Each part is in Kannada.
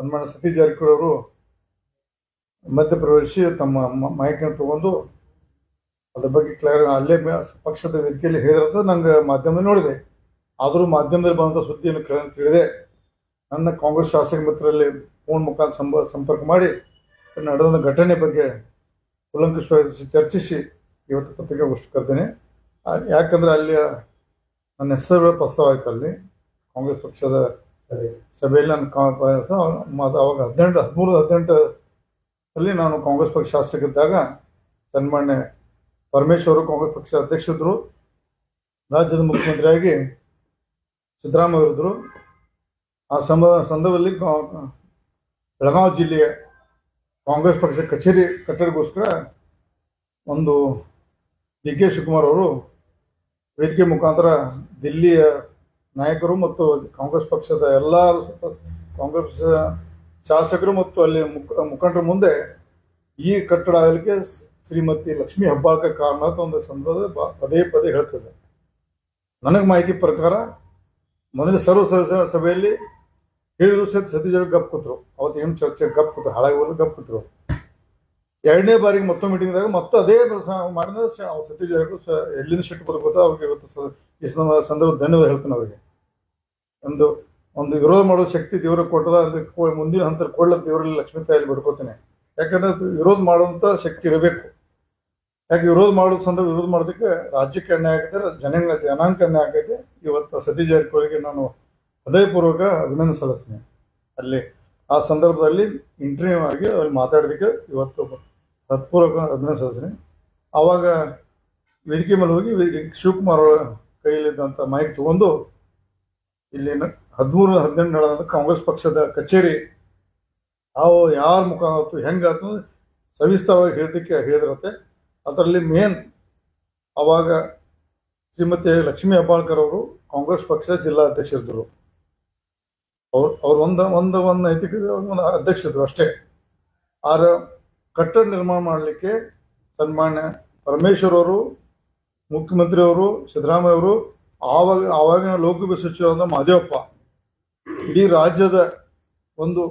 ಸನ್ಮಾನ ಸತಿ ಜಾರಕಿಹೊಳಿ ಅವರು ಮಧ್ಯಪ್ರವೇಶಿ ತಮ್ಮ ಮಾಹಿತಿಯನ್ನು ತಗೊಂಡು ಅದ್ರ ಬಗ್ಗೆ ಕ್ಲಿಯರ್ ಅಲ್ಲೇ ಪಕ್ಷದ ವೇದಿಕೆಯಲ್ಲಿ ಹೇಳಿದ್ರಂತ ನಂಗೆ ಮಾಧ್ಯಮದಲ್ಲಿ ನೋಡಿದೆ. ಆದರೂ ಮಾಧ್ಯಮದಲ್ಲಿ ಬಂದಂಥ ಸುದ್ದಿಯನ್ನು ಕರೆ ತಿಳಿದೆ ನನ್ನ ಕಾಂಗ್ರೆಸ್ ಶಾಸಕ ಮಿತ್ರರಲ್ಲಿ ಫೋನ್ ಮುಖಾಂತರ ಸಂಪ ಸಂಪರ್ಕ ಮಾಡಿ ನಡೆದ ಘಟನೆ ಬಗ್ಗೆ ಉಲ್ಲಂಘಿಸುವ ಚರ್ಚಿಸಿ ಇವತ್ತು ಪತ್ರಿಕಾಗೋಷ್ಠಿ ಕರೆದೇನೆ. ಆ, ಯಾಕಂದ್ರೆ ಅಲ್ಲಿ ನನ್ನ ಹೆಸರು ಪ್ರಸ್ತಾವ ಆಯ್ತು ಅಲ್ಲಿ. ಕಾಂಗ್ರೆಸ್ ಪಕ್ಷದ ಸಭೆಯಲ್ಲಿ ನಾನು ಕಾ ಸ- ಮ- ಅವಾಗ ಹದಿನೆಂಟು, ಹದಿಮೂರು, ಹದಿನೆಂಟು ಅಲ್ಲಿ ನಾನು ಕಾಂಗ್ರೆಸ್ ಪಕ್ಷ ಶಾಸಕರಿದ್ದಾಗ ಸನ್ಮಾನ್ಯ ಪರಮೇಶ್ವರು ಕಾಂಗ್ರೆಸ್ ಪಕ್ಷ ಅಧ್ಯಕ್ಷರಿದ್ದರು ರಾಜ್ಯದ ಮುಖ್ಯಮಂತ್ರಿಯಾಗಿ ಸಿದ್ದರಾಮಯ್ಯ ಅವರಿದ್ದರು ಆ ಸಂಬ ಸಂದರ್ಭದಲ್ಲಿ ಬೆಳಗಾವಿ ಜಿಲ್ಲೆಯ ಕಾಂಗ್ರೆಸ್ ಪಕ್ಷ ಕಚೇರಿ ಕಟ್ಟಡಕ್ಕೋಸ್ಕರ ಒಂದು ಡಿ ಕೆ ಶಿವಕುಮಾರ್ ಅವರು ವೇದಿಕೆ ಮುಖಾಂತರ ದಿಲ್ಲಿಯ ನಾಯಕರು ಮತ್ತು ಕಾಂಗ್ರೆಸ್ ಪಕ್ಷದ ಎಲ್ಲ ಕಾಂಗ್ರೆಸ್ ಶಾಸಕರು ಮತ್ತು ಅಲ್ಲಿ ಮುಖ, ಮುಖಂಡರ ಮುಂದೆ ಈ ಕಟ್ಟಡ ಆಗಲಿಕ್ಕೆ ಶ್ರೀಮತಿ ಲಕ್ಷ್ಮಿ ಹಬ್ಬಕ್ಕೆ ಕಾರಣ ಅಂತ ಒಂದು ಸಂದರ್ಭ ಪದೇ ಪದೇ ಹೇಳ್ತದೆ. ನನಗೆ ಮಾಹಿತಿ ಪ್ರಕಾರ ಮೊದಲ ಸರ್ವ ಸದಸ್ಯ ಸಭೆಯಲ್ಲಿ ಹೇಳಿದ್ರು ಸತ್ ಸತೀಶ್ ಗಪ್ ಕೂತರು. ಅವತ್ತು ಏನು ಚರ್ಚೆ, ಗಪ್ ಕೂತು ಹಾಳಾಗಿ ಗಪ್ ಕೂತ್ರು. ಎರಡನೇ ಬಾರಿಗೆ ಮತ್ತೊಂದು ಮೀಟಿಂಗ್ದಾಗ ಮತ್ತೆ ಅದೇ ಮಾಡಿದ ಸತೀಶ್ ಜಾರಕಿಹೊಳಿ ಎಲ್ಲಿಂದ ಶೆಟ್ಟು ಬದುಕೋತ ಅವ್ರಿಗೆ ಇವತ್ತು ಈ ಸಂದರ್ಭ ಧನ್ಯವಾದ ಹೇಳ್ತಾನೆ ಅವರಿಗೆ. ಒಂದು ಒಂದು ವಿರೋಧ ಮಾಡೋ ಶಕ್ತಿ ದೇವರು ಕೊಟ್ಟದ ಅಂತ ಮುಂದಿನ ಹಂತ ಕೊಳ್ಳ ದೇವರಲ್ಲಿ ಲಕ್ಷ್ಮೀ ತಾಯಲ್ಲಿ ಬಿಡ್ಕೋತೇನೆ ಯಾಕಂದ್ರೆ ವಿರೋಧ ಮಾಡುವಂತ ಶಕ್ತಿ ಇರಬೇಕು. ಯಾಕೆ ವಿರೋಧ ಮಾಡೋ ಸಂದರ್ಭ ವಿರೋಧ ಮಾಡೋದಕ್ಕೆ ರಾಜ್ಯಕ್ಕೆ ಅನ್ಯಾಯ ಆಗೈತೆ ಜನಾಂಗ ಜನಾಂಗ ಅನ್ಯಾಯ ಆಗೈತೆ ಇವತ್ತು ಸತೀಶ್ ಜಾರಕಿಹೊಳಿಗೆ ನಾನು ಹೃದಯಪೂರ್ವಕ ಅಭಿನಂದನೆ ಸಲ್ಲಿಸ್ತೀನಿ. ಅಲ್ಲಿ ಆ ಸಂದರ್ಭದಲ್ಲಿ ಇಂಟರ್ವ್ಯೂ ಆಗಿ ಅಲ್ಲಿ ಮಾತಾಡೋದಕ್ಕೆ ಇವತ್ತು ಹತ್ಪೂರ್ವಕ ಅದನ್ನೇ ಸಲ್ಲಿಸ್ತೀನಿ ಆವಾಗ ವೇದಿಕೆ ಮೇಲೆ ಹೋಗಿ ಶಿವಕುಮಾರ್ ಅವರ ಕೈಯಲ್ಲಿದ್ದಂಥ ಮೈಕ್ ತಗೊಂಡು ಇಲ್ಲಿ ಹದಿಮೂರು ಹದಿನೆಂಟು ನಡೆದ ಕಾಂಗ್ರೆಸ್ ಪಕ್ಷದ ಕಚೇರಿ ಯಾವ ಯಾರ ಮುಖ ಆಯ್ತು ಹೆಂಗಾಯ್ತು ಸವಿಸ್ತಾರವಾಗಿ ಹೇಳಿದ್ದಕ್ಕೆ ಹೇಳಿದ್ರಂತೆ. ಅದರಲ್ಲಿ ಮೇನ್ ಅವಾಗ ಶ್ರೀಮತಿ ಲಕ್ಷ್ಮೀ ಹೆಬ್ಬಾಳ್ಕರ್ ಅವರು ಕಾಂಗ್ರೆಸ್ ಪಕ್ಷದ ಜಿಲ್ಲಾಧ್ಯಕ್ಷರಿದ್ದರು. ಅವ್ರು ಅವ್ರು ಒಂದು ಒಂದು ಒಂದು ನೈತಿಕ ಒಂದು ಅಧ್ಯಕ್ಷರಿದ್ರು ಅಷ್ಟೇ. ಆರ ಕಟ್ಟಡ ನಿರ್ಮಾಣ ಮಾಡಲಿಕ್ಕೆ ಸನ್ಮಾನ್ಯ ಪರಮೇಶ್ವರ್ ಅವರು, ಮುಖ್ಯಮಂತ್ರಿ ಅವರು, ಸಿದ್ದರಾಮಯ್ಯ ಅವರು, ಆವಾಗ, ಆವಾಗಿನ ಲೋಕಸಭೆ ಸಚಿವರಾದ ಮಾದೇವಪ್ಪ, ಇಡೀ ರಾಜ್ಯದ ಒಂದು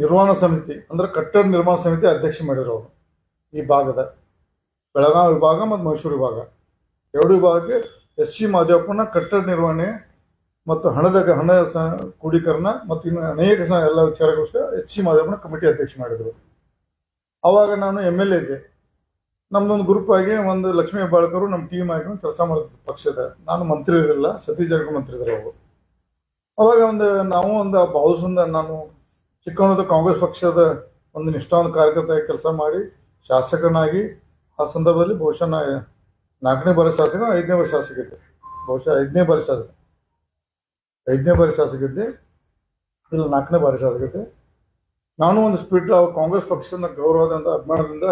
ನಿರ್ವಹಣಾ ಸಮಿತಿ, ಅಂದ್ರೆ ಕಟ್ಟಡ ನಿರ್ಮಾಣ ಸಮಿತಿ ಅಧ್ಯಕ್ಷ ಮಾಡಿದ್ರು ಅವರು, ಈ ಭಾಗದ ಬೆಳಗಾವಿ ವಿಭಾಗ ಮತ್ತು ಮೈಸೂರು ವಿಭಾಗ. ಎರಡು ವಿಭಾಗಕ್ಕೆ ಎಸ್ ಸಿ ಮಾದೇವಪ್ಪನ ಕಟ್ಟಡ ನಿರ್ವಹಣೆ ಮತ್ತು ಹಣದ, ಹಣ ಸ ಕ್ರೋಢೀಕರಣ ಮತ್ತು ಇನ್ನು ಅನೇಕ ಎಲ್ಲ ವಿಚಾರಗೋಸ್ಕರ ಎಚ್ ಸಿ ಮಾದೇವಪ್ಪನ ಕಮಿಟಿ ಅಧ್ಯಕ್ಷ ಮಾಡಿದರು. ಅವಾಗ ನಾನು ಎಂ ಎಲ್ ಎ ಇದ್ದೆ ನಮ್ದೊಂದು ಗ್ರೂಪ್ ಆಗಿ ಒಂದು ಲಕ್ಷ್ಮೀ ಹೆಬ್ಬಾಳ್ಕರು ನಮ್ಮ ಟೀಮ್ ಆಗಿ ಕೆಲಸ ಮಾಡಿದ್ವಿ ಪಕ್ಷದ. ನಾನು ಮಂತ್ರಿ ಇರಲಿಲ್ಲ, ಸತೀಶ್ ಜಾರ್ಗ ಮಂತ್ರಿ ಇದ್ರು ಅವರು. ಅವಾಗ ಒಂದು ನಾವು ಒಂದು ಭಾವಸಂದ ನಾನು ಚಿಕ್ಕವನದ ಕಾಂಗ್ರೆಸ್ ಪಕ್ಷದ ಒಂದು ನಿಷ್ಠಾವಂತ ಕಾರ್ಯಕರ್ತ ಕೆಲಸ ಮಾಡಿ ಶಾಸಕನಾಗಿ ಆ ಸಂದರ್ಭದಲ್ಲಿ ಬಹುಶಃ ನಾಲ್ಕನೇ ಬಾರಿ ಶಾಸಕ, ಐದನೇ ಬಾರಿ ಶಾಸಕ ಇದ್ದೆ. ಬಹುಶಃ ಐದನೇ ಬಾರಿ ಶಾಸಕ. ಐದನೇ ಬಾರಿ ಶಾಸಕ ಇದ್ದೆ. ಇಲ್ಲ, ನಾಲ್ಕನೇ ಬಾರಿ ಶಾಸಕ ಇದ್ದೆ. ನಾನು ಒಂದು ಸ್ಪೀಡ್ ಕಾಂಗ್ರೆಸ್ ಪಕ್ಷದ ಗೌರವದಿಂದ, ಅಭಿಮಾನದಿಂದ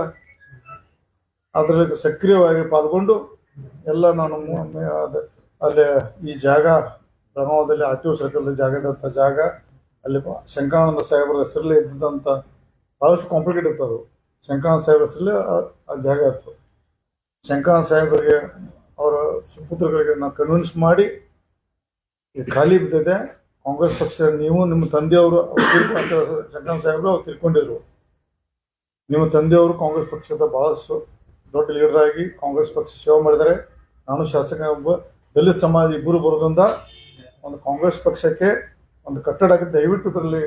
ಅದರಲ್ಲಿ ಸಕ್ರಿಯವಾಗಿ ಪಾಲ್ಗೊಂಡು ಎಲ್ಲ ನಾನು ಅಲ್ಲಿ ಈ ಜಾಗ ಬೆಳಗಾವದಲ್ಲಿ ಆರ್ ಟಿ ಒ ಸರ್ಕಲ್ ಜಾಗ ಇದ್ದಂಥ ಜಾಗ, ಅಲ್ಲಿ ಶಂಕರಾನಂದ ಸಾಹೇಬರ ಹೆಸರಲ್ಲಿ ಇದ್ದಂಥ ಭಾಳಷ್ಟು ಕಾಂಪ್ಲಿಕೇಟ್ ಇತ್ತು ಅದು. ಶಂಕರಾನಂದ ಸಾಹೇಬ್ರ ಹೆಸರಲ್ಲಿ ಆ- ಆ ಜಾಗ ಇತ್ತು. ಶಂಕರಾನಂದ ಸಾಹೇಬರಿಗೆ ಅವರ ಸುಪುತ್ರಗಳಿಗೆ ನಾವು ಕನ್ವಿನ್ಸ್ ಮಾಡಿ ಇದು ಖಾಲಿ ಬಿದ್ದಿದೆ. ಕಾಂಗ್ರೆಸ್ ಪಕ್ಷ ನೀವು ನಿಮ್ಮ ತಂದೆಯವರು ಶಂಕರ ಸಾಹೇಬ್ರು ಅವ್ರು ತಿಳ್ಕೊಂಡಿದ್ರು. ನಿಮ್ಮ ತಂದೆಯವರು ಕಾಂಗ್ರೆಸ್ ಪಕ್ಷದ ಬಹಳಷ್ಟು ದೊಡ್ಡ ಲೀಡರ್ ಆಗಿ ಕಾಂಗ್ರೆಸ್ ಪಕ್ಷ ಸೇವೆ ಮಾಡಿದ್ದಾರೆ. ನಾನು ಶಾಸಕ ಒಬ್ಬ ದಲಿತ ಸಮಾಜ ಇಬ್ಬರು ಬರೋದ್ರಿಂದ ಒಂದು ಕಾಂಗ್ರೆಸ್ ಪಕ್ಷಕ್ಕೆ ಒಂದು ಕಟ್ಟಡಕ್ಕೆ ದಯವಿಟ್ಟು ಇದರಲ್ಲಿ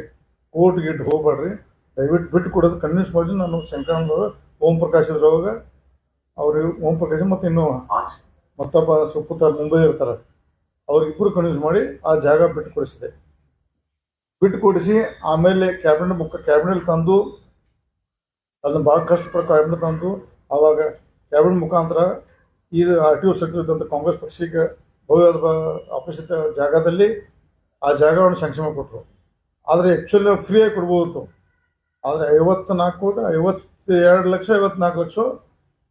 ಕೋರ್ಟ್ ಗೀಟ್ ಹೋಗ್ಬೇಡ್ರಿ. ದಯವಿಟ್ಟು ಬಿಟ್ಟು ಕೊಡೋದು ಕನ್ವಿನ್ಸ್ ಮಾಡಿ ನಾನು ಶಂಕರಾನಂದವರು ಓಂ ಪ್ರಕಾಶ್ ಇದ್ರವಾಗ ಅವರು ಓಂ ಪ್ರಕಾಶ್ ಮತ್ತು ಇನ್ನು ಮತ್ತೊಬ್ಬ ಸುಪುತ್ರ ಮುಂಬೈ ಇರ್ತಾರೆ. ಅವ್ರಿಗಿಬ್ಬರು ಕನ್ವಿನ್ಸ್ ಮಾಡಿ ಆ ಜಾಗ ಬಿಟ್ಟು ಕೊಡಿಸಿದೆ ಬಿಟ್ಟು ಕೊಡಿಸಿ ಆಮೇಲೆ ಕ್ಯಾಬಿನೆಟ್ ಮುಖ ಕ್ಯಾಬಿನೆಟ್ ತಂದು, ಅದನ್ನ ಭಾಳ ಕಷ್ಟಪಟ್ಟು ಕ್ಯಾಬಿನೆಟ್ ತಂದು, ಆವಾಗ ಕ್ಯಾಬಿನೆಟ್ ಮುಖಾಂತರ ಇದು ಆರ್ ಟಿ ಒ ಇದ್ದಂಥ ಕಾಂಗ್ರೆಸ್ ಪಕ್ಷಕ್ಕೆ ಭವ್ಯವಾದ ಅಪರಿಚಿತ ಜಾಗದಲ್ಲಿ ಆ ಜಾಗವನ್ನು ಸಂಕ್ಷೇಮ ಕೊಟ್ಟರು. ಆದರೆ ಆ್ಯಕ್ಚುಲಿ ಫ್ರೀಯಾಗಿ ಕೊಡ್ಬೋದು ಆದರೆ ಐವತ್ತು ನಾಲ್ಕು ಕೋಟಿ ಐವತ್ತು ಎರಡು ಲಕ್ಷ, ಐವತ್ನಾಲ್ಕು ಲಕ್ಷ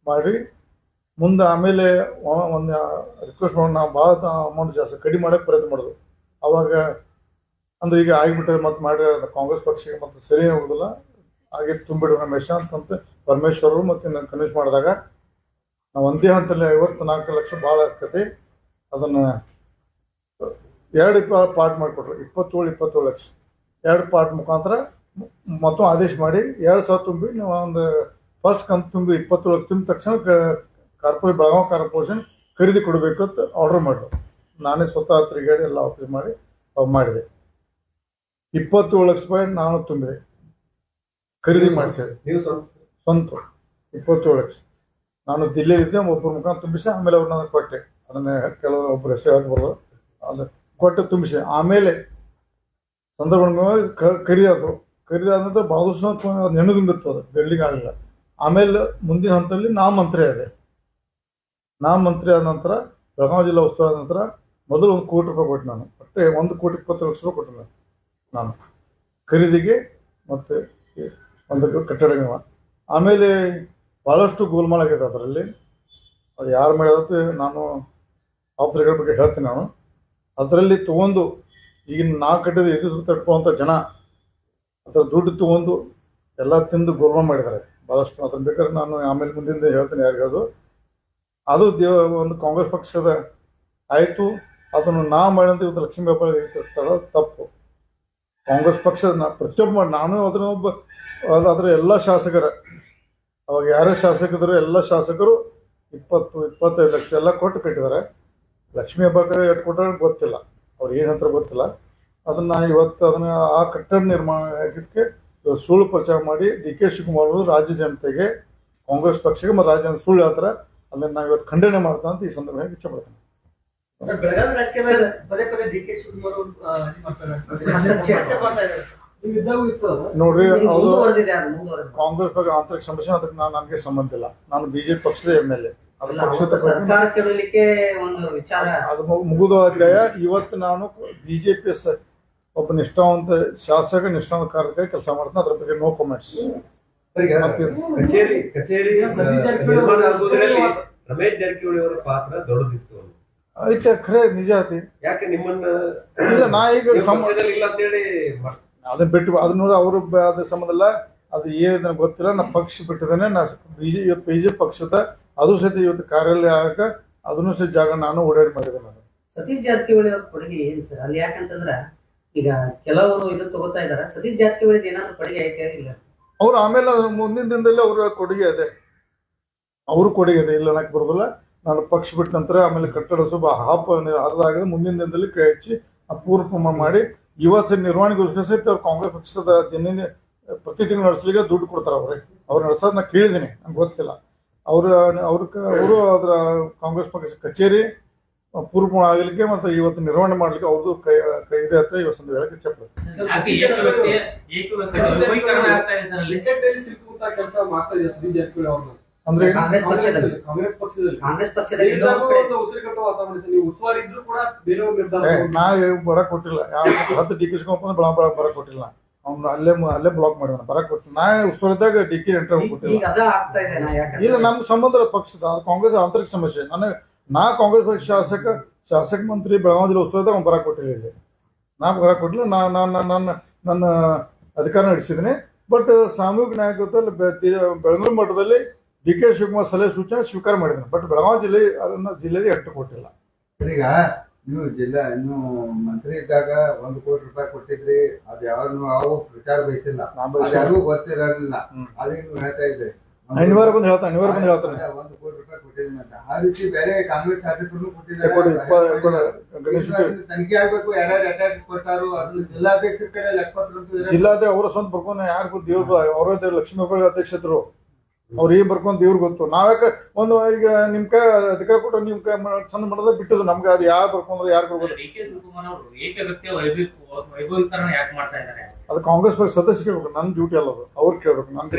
ಮಾಡಿ ಮುಂದೆ ಆಮೇಲೆ ಒಂದು ರಿಕ್ವೆಸ್ಟ್ ಮಾಡಿ ನಾವು ಭಾಳ ಅಮೌಂಟ್ ಜಾಸ್ತಿ ಕಡಿಮೆ ಮಾಡೋಕ್ಕೆ ಪ್ರಯತ್ನ ಮಾಡೋದು ಅವಾಗ ಅಂದ್ರೆ ಈಗ ಆಗಿಬಿಟ್ಟೆ ಮತ್ತೆ ಮಾಡಿ ಕಾಂಗ್ರೆಸ್ ಪಕ್ಷಕ್ಕೆ ಮತ್ತೆ ಸರಿ ಹೋಗೋದಿಲ್ಲ ಹಾಗೆ ತುಂಬಿಡು ರಮೇಶ ಅಂತಂತ ಪರಮೇಶ್ವರರು ಮತ್ತೆ ನಾನು ಕನ್ವಿನ್ಸ್ ಮಾಡಿದಾಗ ನಾವು ಒಂದೇ ಹಂತದಲ್ಲಿ ಐವತ್ತು ನಾಲ್ಕು ಲಕ್ಷ ಭಾಳ ಆಗ್ತದೆ ಅದನ್ನು ಎರಡು ಪಾರ್ಟ್ ಮಾಡಿಕೊಟ್ರು, ಇಪ್ಪತ್ತೇಳು ಇಪ್ಪತ್ತೇಳು ಲಕ್ಷ. ಎರಡು ಪಾರ್ಟ್ ಮುಖಾಂತರ ಮತ್ತೊಂದು ಆದೇಶ ಮಾಡಿ ಎರಡು ಸಾವಿರ ತುಂಬಿ ನಾವು ಒಂದು ಫಸ್ಟ್ ಕಂತು ತುಂಬಿ ಇಪ್ಪತ್ತೇಳು ಲಕ್ಷ ತುಂಬಿದ ತಕ್ಷಣ ಕಾರ್ಪೊರೇಟ್ ಬೆಳಗಾವಿ ಕಾರ್ಪೊರೇಷನ್ ಖರೀದಿ ಕೊಡಬೇಕು ಅಂತ ಆರ್ಡರ್ ಮಾಡಿದ್ರು. ನಾನೇ ಸ್ವತಃ ತಿರುಗಾಡಿ ಎಲ್ಲ ಆಫೀಸ್ ಮಾಡಿ ಮಾಡಿದೆ. ಇಪ್ಪತ್ತೇಳು ಲಕ್ಷ ರೂಪಾಯಿ ನಾನು ತುಂಬಿದೆ. ಖರೀದಿ ಮಾಡಿಸಿದೆ. ನೀವು ಸ್ವಂತ ಸ್ವಂತ. ಇಪ್ಪತ್ತೇಳು ಲಕ್ಷ. ನಾನು ದಿಲ್ಲಿಯಲ್ಲಿದ್ದೆ ಒಬ್ಬರ ಮುಖಾಂತರ ತುಂಬಿಸಿ ಆಮೇಲೆ ಅವ್ರು ನನಗೆ ಕೊಟ್ಟೆ. ಅದನ್ನ ಕೆಲವು ಒಬ್ಬರು ಹೆಸರು ಹೇಳಕ್ ಬರೋದು ಅದು ಕೊಟ್ಟು ತುಂಬಿಸಿ. ಆಮೇಲೆ ಸಂದರ್ಭ ಖರೀದಾದವು ಖರೀದಾದ ನಂತರ ಬಹಳಷ್ಟು ನೆನದು ಬಿತ್ತು ಅದು. ಬಿಲ್ಡಿಂಗ್ ಆಗಲಿಲ್ಲ. ಆಮೇಲೆ ಮುಂದಿನ ಹಂತದಲ್ಲಿ ನಾ ಮಂತ್ರಿ ಆದೆ ನಾ ಮಂತ್ರಿ ಆದ ನಂತರ, ಬೆಳಗಾವಿ ಜಿಲ್ಲಾ ಉಸ್ತುವಾರಿ ಆದ ನಂತರ ಮೊದಲು ಒಂದು ಕೋಟಿ ರೂಪಾಯಿ ಕೊಟ್ಟೆ ನಾನು. ಮತ್ತೆ ಒಂದು ಕೋಟಿ ಇಪ್ಪತ್ತು ಲಕ್ಷ ರೂಪಾಯಿ ಕೊಟ್ಟಿಲ್ಲ ನಾನು. ಖರೀದಿಗೆ ಮತ್ತು ಒಂದು ಕಟ್ಟಡ ಆಮೇಲೆ ಭಾಳಷ್ಟು ಗೋಲ್ಮಾಲ್ ಆಗಿದೆ ಅದರಲ್ಲಿ. ಅದು ಯಾರು ಮಾಡಿದತ್ತೆ ನಾನು ಆಫ್ರಿಕಾ ಬಗ್ಗೆ ಹೇಳ್ತೀನಿ ನಾನು. ಅದರಲ್ಲಿ ತೊಗೊಂಡು ಈಗಿನ ನಾವು ಕಟ್ಟಿದ ಎದುರು ತಟ್ಕೊಳ್ಳುವಂಥ ಜನ ಅದರ ದುಡ್ಡು ತೊಗೊಂಡು ಎಲ್ಲ ತಿಂದು ಗೋಲ್ಮಾಲ್ ಮಾಡಿದ್ದಾರೆ. ಭಾಳಷ್ಟು ಅದನ್ನು ಬೇಕಾದ್ರೆ ನಾನು ಆಮೇಲೆ ಮುಂದಿಂದ ಹೇಳ್ತೀನಿ ಯಾರು ಹೇಳೋದು. ಅದು ದೇವ ಒಂದು ಕಾಂಗ್ರೆಸ್ ಪಕ್ಷದ ಆಯಿತು. ಅದನ್ನು ನಾ ಮಾಡಿದಂತ ಇವತ್ತು ಲಕ್ಷ್ಮೀ ವ್ಯಾಪಾರ ತಪ್ಪು. ಕಾಂಗ್ರೆಸ್ ಪಕ್ಷದ ಪ್ರತಿಯೊಬ್ಬ ನಾನು ಅದನ್ನ ಒಬ್ಬ ಅದು ಅದರ ಎಲ್ಲ ಶಾಸಕರ. ಅವಾಗ ಯಾರೇ ಶಾಸಕರು ಎಲ್ಲ ಶಾಸಕರು ಇಪ್ಪತ್ತು, ಇಪ್ಪತ್ತೈದು ಲಕ್ಷ ಎಲ್ಲ ಕೊಟ್ಟು ಕಟ್ಟಿದ್ದಾರೆ. ಲಕ್ಷ್ಮೀ ಹಬ್ಬಕ್ಕೆ ಎಷ್ಟು ಗೊತ್ತಿಲ್ಲ. ಅವ್ರು ಏನು ಹತ್ರ ಗೊತ್ತಿಲ್ಲ. ಅದನ್ನ ಇವತ್ತು ಅದನ್ನ ಆ ಕಟ್ಟಡ ನಿರ್ಮಾಣ ಆಗಿದ್ದಕ್ಕೆ ಸುಳ್ಳು ಪ್ರಚಾರ ಮಾಡಿ ಡಿ ಕೆ ಶಿವಕುಮಾರ್ ಅವರು ರಾಜ್ಯ ಜನತೆಗೆ, ಕಾಂಗ್ರೆಸ್ ಪಕ್ಷಕ್ಕೆ ಮತ್ತು ರಾಜ್ಯ ಸುಳ್ಳು ಹೇಳ್ತಾರೆ. ಅದನ್ನ ನಾವು ಇವತ್ತು ಖಂಡನೆ ಮಾಡ್ತಾ ಅಂತ ಈ ಸಂದರ್ಭ ಇಚ್ಛೆ ಪಡ್ತೇನೆ. ನೋಡ್ರಿ. ಕಾಂಗ್ರೆಸ್ ಆಂತರಿಕ ಸಂರಕ್ಷಣೆ ಅದಕ್ಕೆ ನಾನು ನನಗೆ ಸಂಬಂಧ ಇಲ್ಲ. ನಾನು ಬಿಜೆಪಿ ಪಕ್ಷದ ಎಂ ಎಲ್ ಎ. ಅದು ಮುಗಿದ ಅಧ್ಯಾಯ ಇವತ್ತು ನಾನು ಬಿಜೆಪಿ ಒಬ್ಬ ನಿಷ್ಠಾವಂತ ಶಾಸಕ ನಿಷ್ಠಾವಂತ ಕಾರ್ಯಕ್ಕೆ ಕೆಲಸ ಮಾಡ್ತಾನೆ. ಅದ್ರ ಬಗ್ಗೆ ನೋ ಕಮೆಂಟ್ಸ್ ಕಚೇರಿ ಕಚೇರಿ ಸತೀಶ್ ಜಾರಕಿಹೊಳಿ ನಿರ್ಮಾಣ ಆಗುವುದರಲ್ಲಿ ರಮೇಶ್ ಜಾರಕಿಹೊಳಿ ಅವರ ಪಾತ್ರ ದೊಡ್ಡದಿತ್ತು ಐತೆ ಖರೆ ನಿಜ ಐತಿ ಯಾಕೆ ನಿಮ್ಮನ್ನ ಇಲ್ಲ ನಾ ಈಗ ನೀವು ಇಲ್ಲ ಅಂತೇಳಿ ಮ- ಅದನ್ನ ಬಿಟ್ಟು ಅದನ್ನ ನೋಡಿ ಅವರು ಅದ ಅದ್ರ ಸಂಬಂಧ ಇಲ್ಲ ಅದು ಏನು ನನಗೆ ಗೊತ್ತಿಲ್ಲ ನಾ ಪಕ್ಷ ಬಿಟ್ಟಿದ್ದೇನೆ ನಾ ಬಿಜೆ ಇವತ್ತು ಬಿಜೆಪಿ ಪಕ್ಷದ ಅದು ಸಹಿತ ಇವತ್ತು ಕಾರ್ಯಾಲಯ ಆಗಕ ಅದನ್ನು ಸಹಿತ ಜಾಗ ನಾನು ಓಡಾಡಿ ಮಾಡಿದೆ ನಾನು. ಸತೀಶ್ ಜಾರಕಿಹೊಳಿ ಅವ್ರ ಕೊಡುಗೆ ಏನ್ ಸರ್? ಅಲ್ಲಿ ಯಾಕಂತಂದ್ರ ಈಗ ಕೆಲವರು ಇದು ತಗೋತಾ ಇದಾರೆ. ಸತೀಶ್ ಜಾರಕಿಹೊಳಿ ಏನಾದ್ರು ಕೊಡುಗೆ ಐತೆ ಇಲ್ಲ ಅವ್ರು ಆಮೇಲೆ ಮುಂದಿನ ದಿನದಲ್ಲಿ ಅವ್ರ ಕೊಡುಗೆ ಇದೆ ಅವ್ರ ಕೊಡುಗೆ ಇದೆ ಇಲ್ಲ, ಅನ್ನಕ್ಕೆ ಬರೋದಿಲ್ಲ. ನಾನು ಪಕ್ಷ ಬಿಟ್ಟ ನಂತರ ಆಮೇಲೆ ಕಟ್ಟಡ ಸ್ವಲ್ಪ ಹಾಪ ಅರ್ಧ ಆಗಿದೆ ಮುಂದಿನ ದಿನದಲ್ಲಿ ಕೈ ಹಚ್ಚಿ ಪೂರ್ವ ಮಾಡಿ ಇವತ್ತು ನಿರ್ವಹಣೆಗೋಸ್ಕರ ಸಹಿತ ಅವ್ರು ಕಾಂಗ್ರೆಸ್ ಪಕ್ಷದ ದಿನ ಪ್ರತಿ ತಿಂಗಳು ನಡೆಸಲಿಕ್ಕೆ ದುಡ್ಡು ಕೊಡ್ತಾರೆ ಅವ್ರಿಗೆ. ಅವ್ರು ನಡೆಸೋದು ನಾ ಕೇಳಿದ್ದೀನಿ. ನಂಗೆ ಗೊತ್ತಿಲ್ಲ. ಅವರು, ಅವ್ರ ಅವರು ಅದರ ಕಾಂಗ್ರೆಸ್ ಪಕ್ಷ ಕಚೇರಿ ಪೂರ್ವ ಆಗಲಿಕ್ಕೆ ಮತ್ತು ಇವತ್ತು ನಿರ್ವಹಣೆ ಮಾಡಲಿಕ್ಕೆ ಅವ್ರದ್ದು ಕೈ ಕೈ ಇದೆ ಅಂತ ಇವತ್ತು ಸಂದರ್ಭ ಹೇಳಕ್ಕೆ ಜಾರಕಿಹೊಳಿ ಅವ್ರನ್ನ ಅಂದ್ರೆ ನಾ ಬರಕ್ ಕೊಟ್ಟಿಲ್ಲ. ಯಾವ ಹತ್ತು ಡಿ ಕೆ ಶಿವಕುಮಾರ್ ಬಳ ಬಳ ಬರಕ್ ಕೊಟ್ಟಿಲ್ಲ. ಅವ್ನು ಅಲ್ಲೇ ಮು- ಅಲ್ಲೇ ಬ್ಲಾಕ್ ಮಾಡಿದ ಬರ ಕೊಟ್ಟ ನಾ ಉಸ್ತುವಾರಿದ್ದಾಗ ಡಿ ಕೆ ಎಂಟರ್ ಕೊಟ್ಟಿಲ್ಲ. ಈಗ ಅದ ಆಗ್ತಾ ಇದೆ ಯಾಕಂದ್ರೆ. ಇಲ್ಲ ನಮ್ಮ ಸಂಬಂಧ ಪಕ್ಷದ. ಕಾಂಗ್ರೆಸ್ ಆಂತರಿಕ ಸಮಸ್ಯೆ. ನನಗೆ ನಾ ಕಾಂಗ್ರೆಸ್ ಪಕ್ಷ ಶಾಸಕ ಶಾಸಕ ಮಂತ್ರಿ ಬೆಳಗಾವಿ ಜಿಲ್ಲೆ ಉತ್ಸವದಾಗ ಅವ್ನು ಬರ ಕೊಟ್ಟಿಲ್ಲ ಇಲ್ಲಿ ನಾ ಬರ ಕೊಟ್ಟಿಲ್ಲ ನಾ ನಾನು ನನ್ನ ನನ್ನ ಅಧಿಕಾರ ನಡೆಸಿದ್ದೀನಿ. ಬಟ್ ಸಾಮೂಹಿಕ ನಾಯಕತ್ವದಲ್ಲಿ ಬೆಳಗಾವಿ ಮಠದಲ್ಲಿ ಡಿ ಕೆ ಶಿವಕುಮಾರ್ ಸಲಹೆ ಸೂಚನೆ ಸ್ವೀಕಾರ ಮಾಡಿದ್ದೀನಿ ಬಟ್ ಬೆಳಗಾವಿ ಜಿಲ್ಲೆ ಅದನ್ನು ಜಿಲ್ಲೆಯಲ್ಲಿ ಎಟ್ಟು ಕೊಟ್ಟಿಲ್ಲ. ಈಗ ನೀವು ಜಿಲ್ಲಾ ನೀವು ಮಂತ್ರಿ ಇದ್ದಾಗ ಒಂದು ಕೋಟಿ ರೂಪಾಯಿ ಕೊಟ್ಟಿದ್ರಿ. ಅದು ಯಾವ್ದು ಯಾವ ಪ್ರಚಾರ ಬಯಸಿಲ್ಲ. ಯಾರಿಗೂ ಗೊತ್ತಿರಲಿಲ್ಲ. ಅದೇ ನೀವು ಹೇಳ್ತಾ ಇದ್ರಿ? ಅನಿವಾರ್ಯ ಬಂದು ಹೇಳ್ತಾನೆ ಅನಿವಾರ್ಯ ಬಂದು ಹೇಳ್ತಾನೆ. ಒಂದು ಕೋಟಿ ಕೊಟ್ಟಿದ್ದೀನಿ ಅಂತ ಆ ರೀತಿ ಬೇರೆ ಕಾಂಗ್ರೆಸ್ ಶಾಸಕರು. ಗಣೇಶ್ ತನಿಖೆ ಆಗ್ಬೇಕು ಯಾರ್ಯಾರು ಅಟ್ಯಾಕ್ ಕೊಟ್ಟಾರು ಅದನ್ನ ಜಿಲ್ಲಾಧ್ಯಕ್ಷರ ಕಡೆ ಲೆಕ್ಕಪತ್ರ ಜಿಲ್ಲಾದೇ ಅವರ ಸ್ವಂತ ಬರ್ಕೊಂಡು ಯಾರಿಗೂ ಗೊತ್ತು ದೇವ್ರು ಅವರೇ ದೇವ್ರು ಲಕ್ಷ್ಮೀ ಹೆಬ್ಬಾಳ್ಕರ್ ಅಧ್ಯಕ್ಷರು ಅವ್ರು ಏನ್ ಬರ್ಕೊಂಡು ದೇವ್ರ್ ಗೊತ್ತು. ನಾವ್ಯಾಕೆ ಒಂದು ಈಗ ನಿಮ್ ಕೈ ಅಧಿಕಾರ ಕೊಟ್ಟು ನಿಮ್ ಕೈ ಚಂದ ಮಾಡೋದ ಬಿಟ್ಟದು ನಮ್ಗೆ ಅದು ಯಾರು ಬರ್ಕೊಂಡ್ರೆ ಯಾರು ಬರ್ಬೋದು ಅದು ಕಾಂಗ್ರೆಸ್ ಪಕ್ಷ ಸದಸ್ಯ ಕೇಳ್ಬೇಕು ನನ್ನ ಡ್ಯೂಟಿ ಅಲ್ಲ ಅದು ಅವ್ರು ಕೇಳ್ಬೇಕು ನನ್ನ